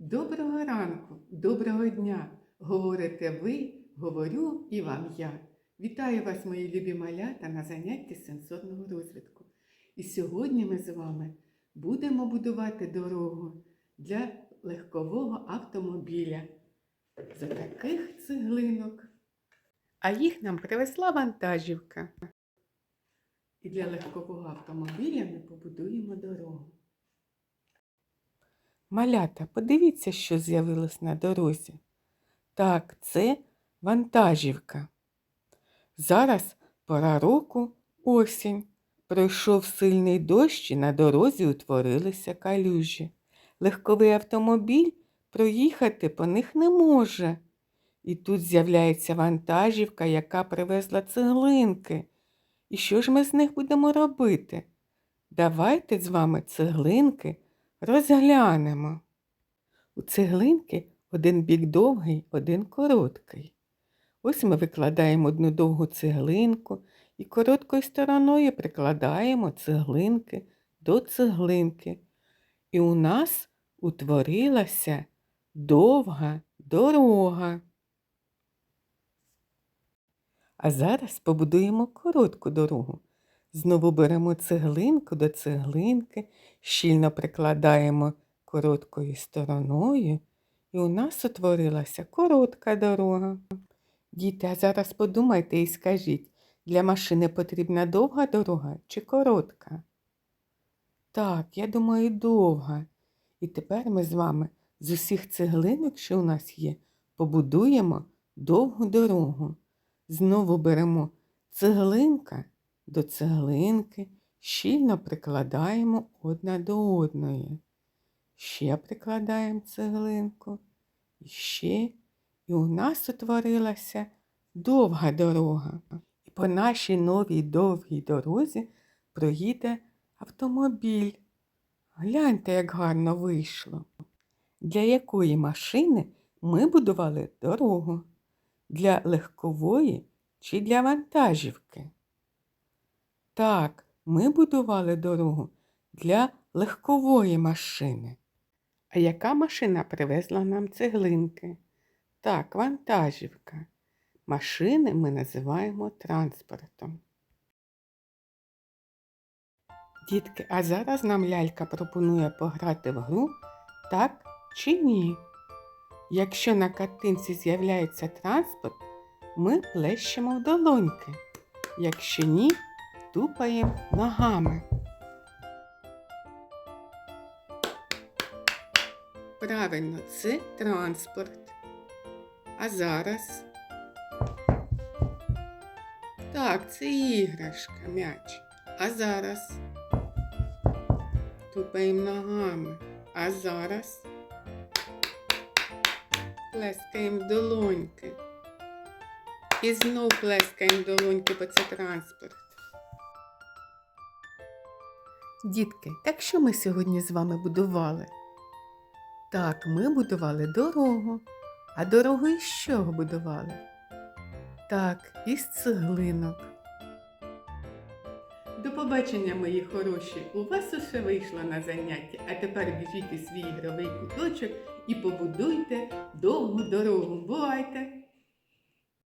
Доброго ранку, доброго дня! Говорите ви, говорю і вам я. Вітаю вас, мої любі малята, на занятті сенсорного розвитку. І сьогодні ми з вами будемо будувати дорогу для легкового автомобіля за таких цеглинок. А їх нам привезла вантажівка. І для легкового автомобіля ми побудуємо дорогу. Малята, подивіться, що з'явилось на дорозі. Так, це вантажівка. Зараз пора року осінь. Пройшов сильний дощ і на дорозі утворилися калюжі. Легковий автомобіль проїхати по них не може. І тут з'являється вантажівка, яка привезла цеглинки. І що ж ми з них будемо робити? Давайте з вами цеглинки розглянемо. У цеглинки один бік довгий, один короткий. Ось ми викладаємо одну довгу цеглинку і короткою стороною прикладаємо цеглинки до цеглинки. І у нас утворилася довга дорога. А зараз побудуємо коротку дорогу. Знову беремо цеглинку до цеглинки, щільно прикладаємо короткою стороною, і у нас утворилася коротка дорога. Діти, а зараз подумайте і скажіть, для машини потрібна довга дорога чи коротка? Так, я думаю, довга. І тепер ми з вами з усіх цеглинок, що у нас є, побудуємо довгу дорогу. Знову беремо цеглинка до цеглинки, щільно прикладаємо одна до одної. Ще прикладаємо цеглинку, і ще, і у нас утворилася довга дорога. І по нашій новій довгій дорозі проїде автомобіль. Гляньте, як гарно вийшло. Для якої машини ми будували дорогу? Для легкової чи для вантажівки? Так, ми будували дорогу для легкової машини. А яка машина привезла нам цеглинки? Так, вантажівка. Машини ми називаємо транспортом. Дітки, а зараз нам лялька пропонує пограти в гру так чи ні. Якщо на картинці з'являється транспорт, ми плещемо в долоньки. Якщо ні, тупаємо ногами. Правильно, це транспорт. А зараз. Так, це іграшка, м'яч. А зараз. Тупаємо ногами. А зараз. Плескаємо долоньки. І знов плескаємо долоньки, бо це транспорт. Дітки, так що ми сьогодні з вами будували? Так, ми будували дорогу. А дорогу із чого будували? Так, із цеглинок. До побачення, мої хороші! У вас усе вийшло на заняття, а тепер біжіть у свій ігровий куточок і побудуйте довгу дорогу. Бувайте!